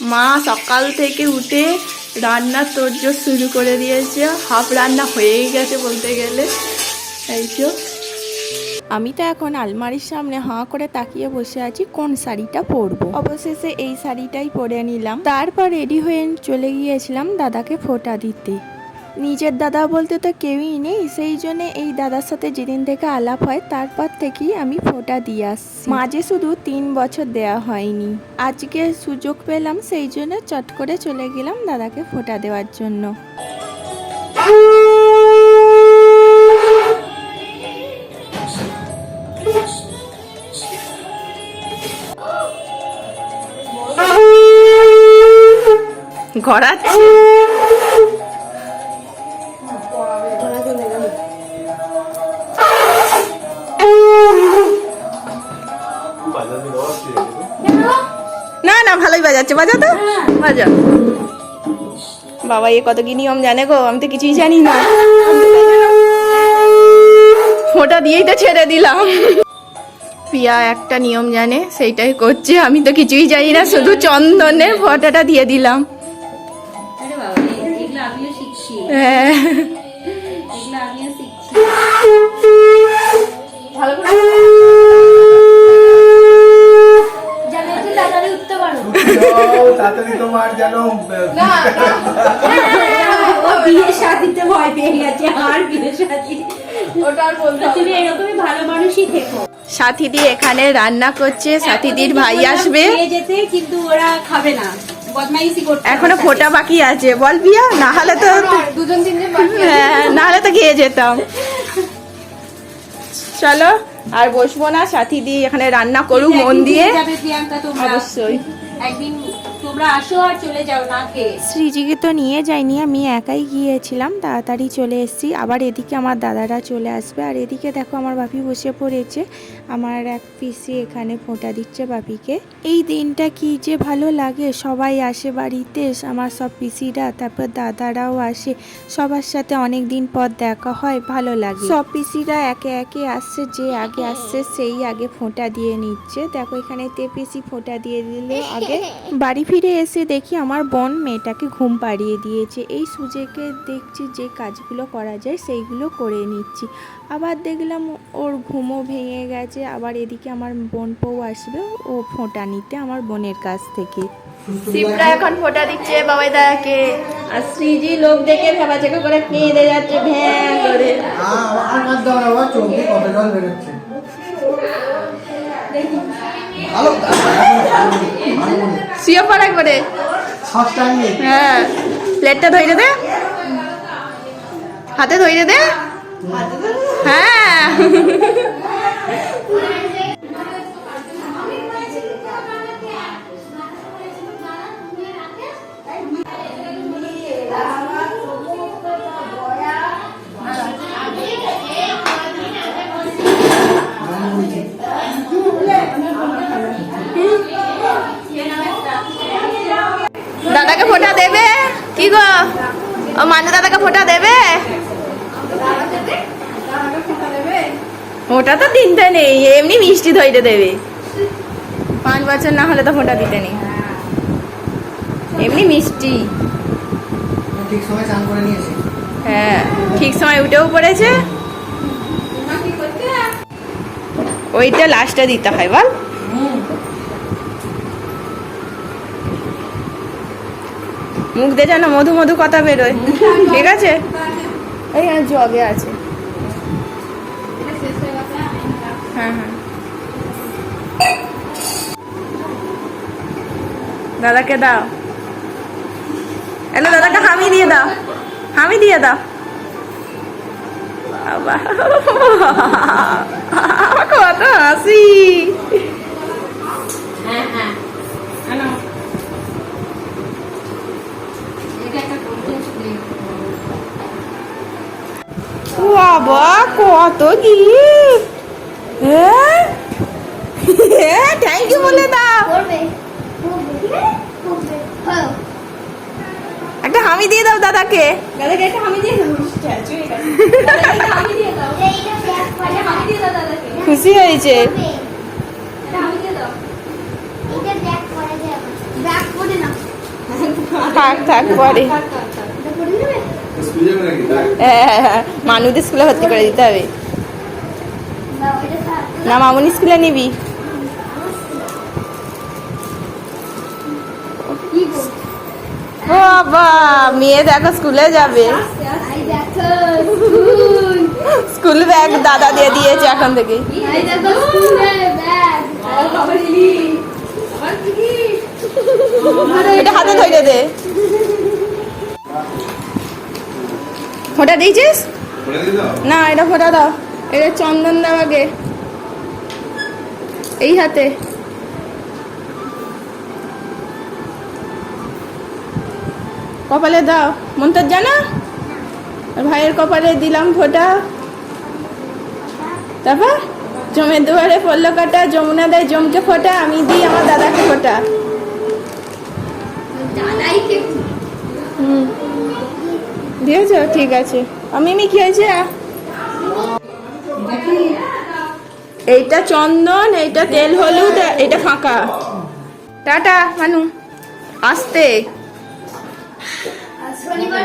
মা সকাল থেকে উঠে রান্নার তোড়জোড় শুরু করে দিয়েছে। হাফ রান্না হয়েই গেছে বলতে গেলে। এই তো। আমি তো এখন আলমারির সামনে হাঁ করে তাকিয়ে বসে আছি, কোন শাড়িটা পরবো? অবশেষে এই শাড়িটাই পরে নিলাম। তারপর রেডি হয়ে চলে গিয়েছিলাম দাদাকে ফোটা দিতে। নিজের দাদা বলতে তো কেউই নেই, সেই জন্য এই দাদার সাথে যেদিন থেকে আলাপ হয়, তারপর থেকেই আমি ফোঁটা দিয়ে আসছি। মাঝে শুধু তিন বছর দেয়া হয়নি, আজকে সুযোগ পেলাম, সেই জন্য চট করে চলে গেলাম দাদাকে ফোঁটা দেওয়ার জন্য। গড়াচ্ছি। না না ভালোই বাজাচ্ছে। বাজা তো? বাজা। বাবা এ কত কি নিয়ম জানে গো? আমি তো কিছুই জানি না। ফোঁটা দিয়েই তো ছেড়ে দিলাম। পিয়া একটা নিয়ম জানে সেইটাই করছে। আমি তো কিছুই জানি না শুধু চন্দনের ফোঁটাটা দিয়ে দিলাম। হ্যাঁ। ভালো করে তাড়াতাড়ি তোমার যেন ও বিয়ে শাদিতে ভয় পেয়ে গেছে আর বিয়ে শাদি। ওটা আর বলতে তুমি এরকমই ভালো মানুষই থেকো। সাথীদি এখানে রান্না করছে সাথীদির ভাই আসবে। যেতে কিন্তু ওরা খাবে না। এখনও ফোটা বাকি আছে। বল বিয়া না হলে তো দুজন তিনজন হ্যাঁ না হলে তো খেয়ে যেতাম। চলো আর বসবো না। সাথী সাথীদি এখানে রান্না করুক মন দিয়ে। অবশ্যই। একদিন শ্রীজিকে তো নিয়ে যাইনি, আমি একাই গিয়েছিলাম, তাড়াতাড়ি চলে এসেছি। আবার এদিকে আমার দাদারা চলে আসবে, আর এদিকে দেখো আমার বাপি বসে পড়েছে, আমার এক পিসি এখানে ফোঁটা দিচ্ছে বাপিকে। এই দিনটা কি যে ভালো লাগে, সবাই আসে বাড়িতে, আমার সব পিসিরা, তারপর দাদারাও আসে, সবার সাথে অনেক দিন পর দেখা হয়, ভালো লাগে। সব পিসিরা একে একে আসছে, যে আগে আসছে, সেই আগে ফোঁটা দিয়ে নিচ্ছে। দেখো এখানে তে পিসি ফোঁটা দিয়ে দিলে আগে। বাড়ি ফিরে এসে দেখি আমার বোন মেয়েটাকে ঘুম পাড়িয়ে দিয়েছে। এই সুজেকে দেখছি যে কাজগুলো করা যায় সেইগুলো করে নিচ্ছি। আবার দেখলাম ওর ঘুমও ভেঙে গেছে। আবার এদিকে আমার বোন বউ আসবে ও ফোঁটা নিতে আমার বোনের কাছ থেকে। শিবরা এখন ফোটা দিচ্ছে বাবাই দাদাকে আর শ্রীজি লোক দেখে ভেবা চেকে করে কেঁদে যাচ্ছে ভ্যাঁ করে। বেরোচ্ছে। ভালো শুয়ে পড়া করে। হ্যাঁ। প্লেটটা ধরে দে। হাতে ধরে দে। হ্যাঁ। ও মানে দাদাকে ফোটা দেবে? ওটা তো দিনতে নেই এমনি মিষ্টি ধইতে দেবে। পাঁচ বছর না হলে তো ফোটা দিতে নেই। এমনি মিষ্টি। ঠিক সময় চান করে নিয়েছি। হ্যাঁ ঠিক সময় উঠেও পড়েছে। ওইটা লাস্টে দিতে হয় বল। মুখ দিয়ে যেন মধু মধু কথা বেরোয়। ঠিক আছে? এইখানে জগে আছে। হ্যাঁ হ্যাঁ। দাদাকে দাও। এলো, দাদাকে হামি দিয়ে দাও। হামি দিয়ে দাও। কত হাসি। হ্যাঁ হ্যাঁ আনো এটা একটা কন্টেস্ট বাবা কত গিফট হ্যাঁ? থ্যাংক ইউ বলে দাও। একটা হামি দিয়ে দাও দাদাকে। দাদাকে একটা হামি দিয়ে দাও। দাদাকে খুশি হয়েছে। থাক থাক পরে। হ্যাঁ, মানুদের স্কুলে ভর্তি করে দিতে হবে। না, মামুনি স্কুলে নিবি। বাবা, মেয়ে দেখো স্কুলে যাবে। স্কুল ব্যাগ দাদা দিয়ে দিয়েছে এখন থেকে। এটা হাতে ধরে দে। ফোটা দিয়েছিস? না এটা ফোটা দাও। এটা চন্দন দাও আগে। এই হাতে। কপালে দাও। মন্তর জানা? আর ভাইয়ের কপালে দিলাম ফোটা। তারপর? জমের দুয়ারে পড়ল কাটা যমুনা দেয় জমকে ফোটা আমি দিই আমার দাদাকে ফোটা। হুম। দিয়েছ? ঠিক আছে। আমি আমি কি হয়েছে? এইটা চন্দন, এইটা তেল হলুদ এটা ফাঁকা। টাটা, মানু। আসতে। আর শনিবার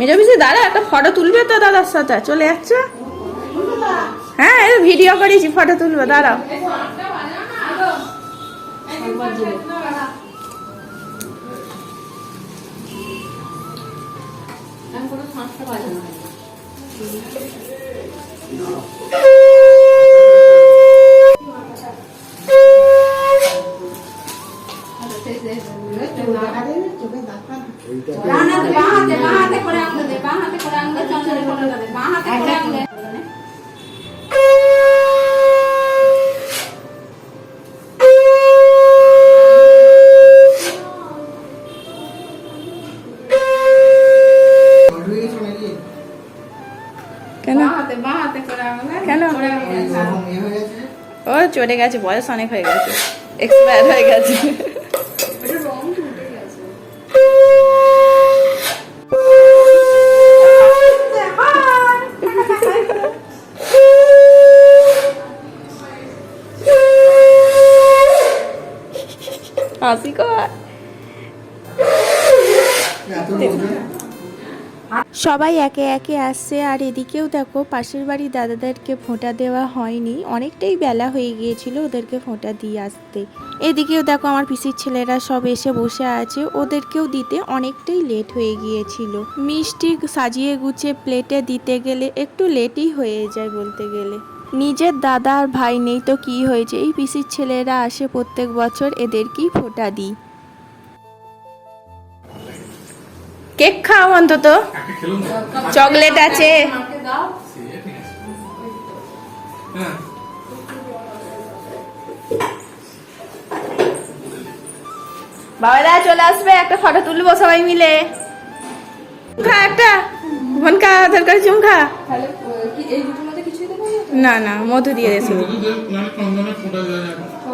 মেজো পিসি দাঁড়া একটা ফটো তুলবে তো দাদার সাথে। চলে যাচ্ছে? হ্যাঁ ভিডিও করেছি ফটো তুলবে দাঁড়াও। চলে গেছে বয়স অনেক হয়ে গেছে। এক্সপায়ার হয়ে গেছে। হাসি কর। সবাই একে একে আসছে, আর এদিকেও দেখো পাশের বাড়ি দাদাদেরকে ফোঁটা দেওয়া হয়নি। অনেকটাই বেলা হয়ে গিয়েছিল ওদেরকে ফোঁটা দিয়ে আসতে। এদিকেও দেখো আমার পিসির ছেলেরা সব এসে বসে আছে, ওদেরকেও দিতে অনেকটাই লেট হয়ে গিয়েছিল। মিষ্টি সাজিয়ে গুছিয়ে প্লেটে দিতে গেলে একটু লেটই হয়ে যায় বলতে গেলে। নিজের দাদা আর ভাই নেই তো কি হয়েছে? এই পিসির ছেলেরা আসে প্রত্যেক বছর, এদেরকেই ফোঁটা দিই। কেক খাও অন্তত। চকলেট আছে। বাবারা চলে আসবে একটা ফটো তুলবো সবাই মিলে। খা একটা। খা চুম খা। না না মধু দিয়ে দে শুধু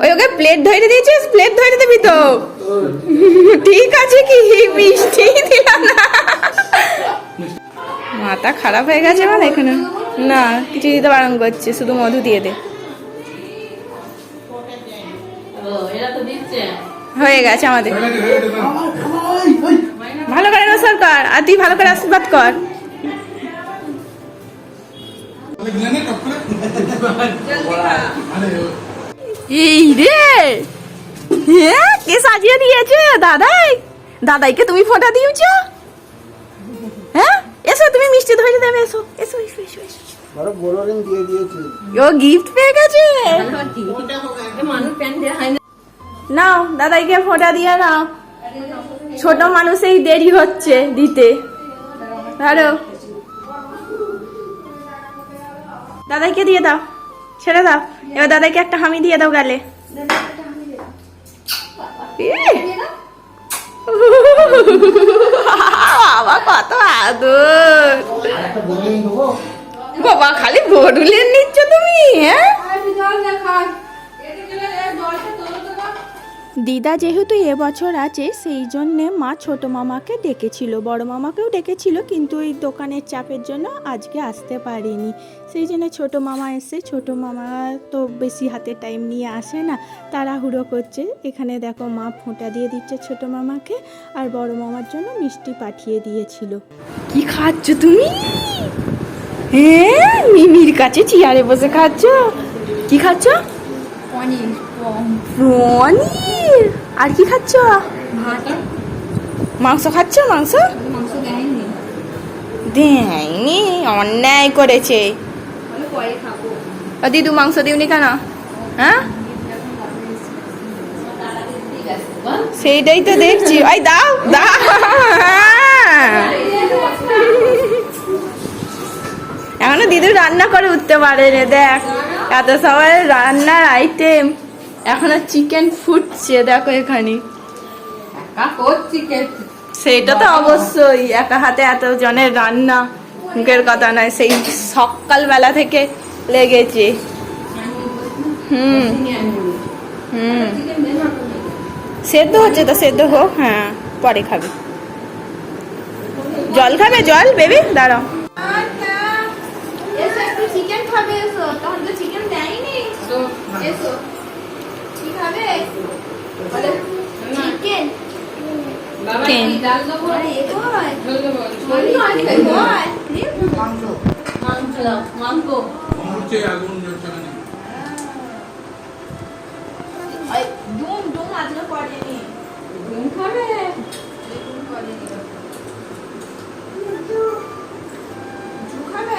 ওই ওকে প্লেট ধরে দিয়েছিস? প্লেট ধরে দিবি তো। ঠিক আছে কি? মিষ্টি দিলাম না। মাথা খারাপ হয়ে গেছে মানে এখানে। না কিছু দিতে বারণ করছে শুধু মধু দিয়ে দে। হয়ে গেছে আমাদের। ভালো করে নমস্কার কর আর তুই ভালো করে আশীর্বাদ কর। এই রে! হ্যাঁ কে সাজিয়ে দিয়েছে দাদাই! দাদাইকে তুমি ফোঁটা দিয়েছ? হ্যাঁ? এসো তুমি মিষ্টি ধরে দেবে এসো এসো এসো এসো। ও গিফট পেয়ে গেছে? নাও দাদাইকে ফোঁটা দিয়ে নাও। ছোট মানুষেই দেরি হচ্ছে দিতে। ধরো। দাদাইকে দিয়ে দাও। ছেড়ে দাও। এবার দাদাকে একটা হামি দিয়ে দাও গালে। বাবা কত আদর? বাবা খালি বডুলের নিচ্ছ তুমি হ্যাঁ? দিদা যেহেতু এবছর আছে সেই জন্যে মা ছোট মামাকে ডেকেছিল। বড় মামাকেও ডেকেছিল কিন্তু এই দোকানের চাপের জন্য আজকে আসতে পারিনি। সেই জন্য ছোট মামা এসে ছোট মামা তো বেশি হাতে টাইম নিয়ে আসে না তাড়াহুড়ো করছে। এখানে দেখো মা ফোঁটা দিয়ে দিচ্ছে ছোট মামাকে আর বড় মামার জন্য মিষ্টি পাঠিয়ে দিয়েছিল। কি খাচ্ছ তুমি? হ্যাঁ মিমির কাছে চেয়ারে বসে খাচ্ছ। কি খাচ্ছ? পনির। পনির। আর কি খাচ্ছ? মাংস খাচ্ছ? মাংস? দেয়নি। অন্যায় করেছে। পরে দিদু মাংস দিওনি কেন? হ্যাঁ? সেইটাই তো দেখছি। ওই দাও দাও। এখনও দিদু রান্না করে উঠতে পারেনি দেখ। এত সবাই রান্নার আইটেম এখনও চিকেন ফুটছে দেখো এখানে। করছি তো অবশ্যই একা হাতে এত জনের রান্না মুখের কথা নয় সেই সকালবেলা থেকে লেগেছে। হুম। হুম। সেদ্ধ হচ্ছে তো সেদ্ধ হোক হ্যাঁ পরে খাবে। জল খাবে জল বেবি দাঁড়াও। এসো একটু চিকেন খাবে এসো। তখন তো চিকেন দেয়নি। এসো। খাবে? চিকেন কেন? ডাল দেবো এ তো হয় মাংস মাংস। মাংস। হচ্ছে আগুন জ্বলছে কেন? ওই ডুম ডুম আজকে পড়েনি। ডুম খাবে ডুম পড়েনি ডুম খাবে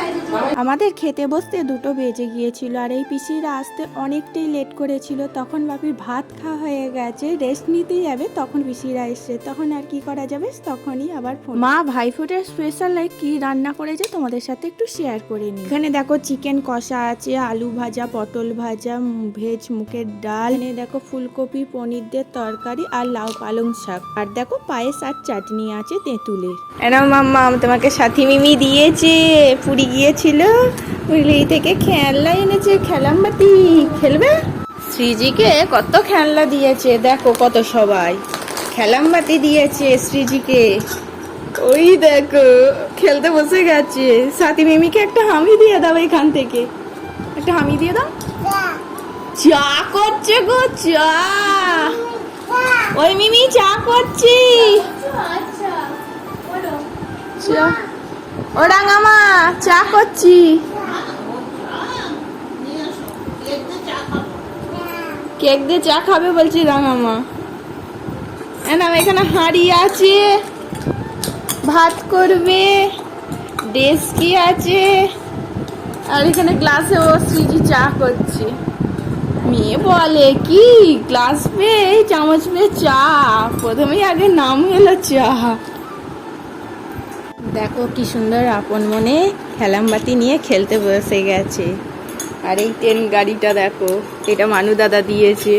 আমাদের খেতে বসতে দুটো বেজে গিয়েছিল আর এই পিসিরা আসতে অনেকটাই লেট করেছিল। তখন বাপির ভাত খাওয়া হয়ে গেছে রেস্ট নিতে যাবে, তখন পিসিরা এসছে। তখন আর কি করা যাবে, তখনই আবার মা, ভাইফোঁটার স্পেশাল লাইক কি রান্না করেছে তোমাদের সাথে একটু শেয়ার করে নিই। এখানে দেখো চিকেন কষা আছে, আলু ভাজা, পটল ভাজা ভেজ মুখের ডাল। এখানে দেখো ফুলকপি পনির দিয়ে তরকারি আর লাউ পালং শাক। আর দেখো পায়েস আর চাটনি আছে তেঁতুলের। এনাও মাম্মা, তোমাকে সাথী মিমি দিয়েছে, পুরী গিয়েছিল পুরী থেকে খেলনা এনেছে খেলামবাতি খেলবে? শ্রীজিকে কত খেলনা দিয়েছে দেখো কত সবাই। খেলামবাতি দিয়েছে শ্রীজিকে। ওই দেখো খেলতে বসে গেছে। সাথী মিমিকে একটা হামি দিয়ে দাও এখান থেকে। একটা হামি দিয়ে দাও। চা করছে গো চা। ওই মিমি চা করছি। আচ্ছা চা। ও রাঙামা চা করছি। কেক দিয়ে চা খাবে বলছি রাঙামা না এখানে হাঁড়ি আছে, ভাত করবে, ডেস্কি আছে, আর এখানে গ্লাসে ও সুজি চা করছে। মেয়ে বলে, কি? গ্লাস পেয়ে চামচ পেয়ে চা? প্রথমেই আগে নাম এলো চা। দেখো কি সুন্দর আপন মনে খেলামবাতি নিয়ে খেলতে বসে গেছে। আর এই ট্রেন গাড়িটা দেখো, এটা মানু দাদা দিয়েছে।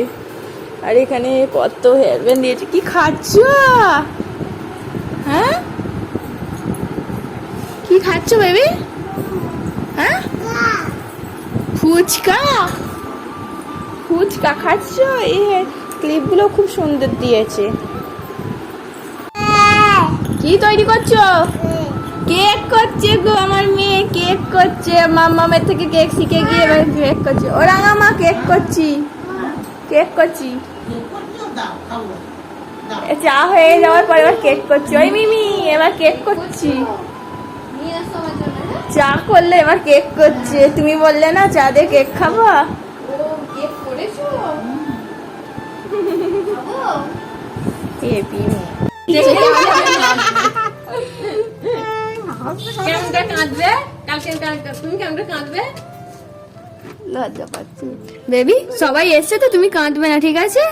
আর এখানে কত হেয়ারব্যান্ড দিয়েছে। কি খাচ্ছ? হ্যাঁ? কি খাচ্ছ বেবি হ্যাঁ? ফুচকা? ফুচকা খাচ্ছ? এই ক্লিপগুলো খুব সুন্দর দিয়েছে। কি তৈরি করছ? কেক করছে গো আমার মেয়ে কেক করছে। মামামের থেকে কেক শিখে গিয়ে এবার কেক করছে। ও রাঙা মা কেক করছি। কেক করছি। চা হয়ে যাওয়ার পর এবার কেক করছি। ওই মিমি এবার কেক করছি? চা করলে এবার কেক করছে। তুমি বললে না চা দিয়ে কেক খাব? কেক করেছ? কেমনটা কাঁদবে? কালকে কালকে তুমি কেমনটা কাঁদবে? লজ্জা পাচ্ছি। বেবি সবাই এসছে তো তুমি কাঁদবে না ঠিক আছে?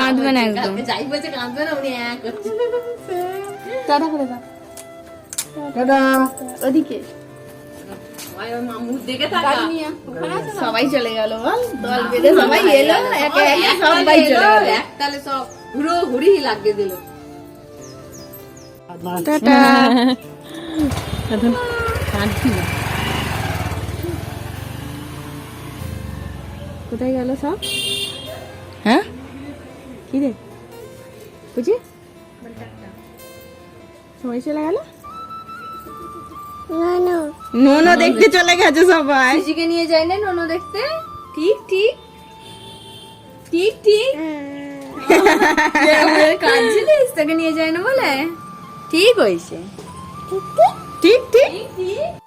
কাঁদবে না একদম। যাই বলছে কাঁদবে না উনি এক। করছে টাটা করে দাও। টাটা। ওদিকে। সবাই চলে গেল বল। দল বেঁধে সবাই এলো একে একে সবাই চলে গেল। একতালে সব ঘুরো ঘুরি লাগিয়ে দিল। টাটা কোথায় গেল সব? হ্যাঁ? কি রে বুঝি? সবাই চলে গেল? নোনো। দেখতে চলে গেছে সবাই। শিশিকে নিয়ে যাই না নোনো দেখতে? ঠিক ঠিক। ঠিক ঠিক। কাঁদছিলিস? তোকে নিয়ে যায় না বলে? ঠিক হয়েছে। ঠিক ঠিক ঠিক। ঠিক